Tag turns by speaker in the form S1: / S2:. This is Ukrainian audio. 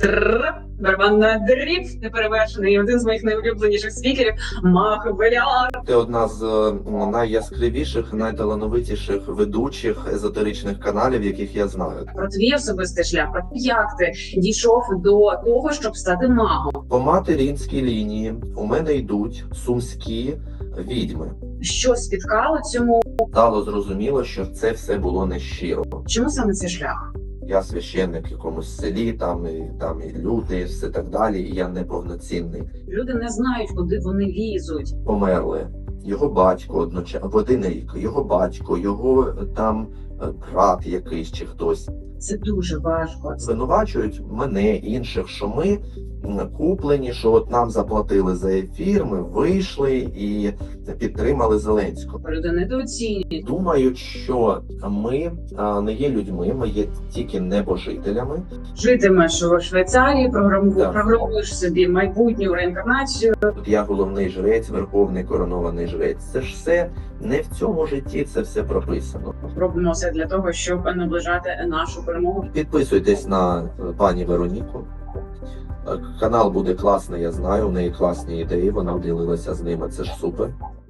S1: Трррр. Барабанна дріб неперевершений. Один з моїх найулюбленіших спікерів Мах Беляр.
S2: Ти одна з найяскравіших, найталановитіших ведучих езотеричних каналів, яких я знаю.
S1: Про твій особистий шлях, як ти дійшов до того, щоб стати магом.
S2: По материнській лінії у мене йдуть сумські відьми.
S1: Що спіткало цьому?
S2: Стало зрозуміло, що це все було нещиро.
S1: Чому саме цей шлях?
S2: Я священник в якомусь селі, там і там і люди, і все так далі. І я неповноцінний.
S1: Люди не знають, куди вони лізуть.
S2: Померли. Його батько одночасно в один рік, його батько, його е, там е, брат якийсь чи хтось.
S1: Це дуже важко.
S2: Звинувачують мене, інших, що ми м, куплені, що от нам заплатили за ефір, ми вийшли і підтримали Зеленського.
S1: Люди недооцінюють.
S2: Думають, що ми не є людьми, ми є тільки небожителями.
S1: Житимеш у Швейцарії, програму- програмуєш собі майбутню реінкарнацію.
S2: От я головний жрець, верховний коронований жрець. Це ж все не в цьому житті, це все прописано.
S1: Робимо все для того, щоб наближати нашу перемогу.
S2: Підписуйтесь на е, пані Вероніку. Е, Канал буде класний, я знаю. У неї класні ідеї. Вона ділилася з ними. Це ж супер.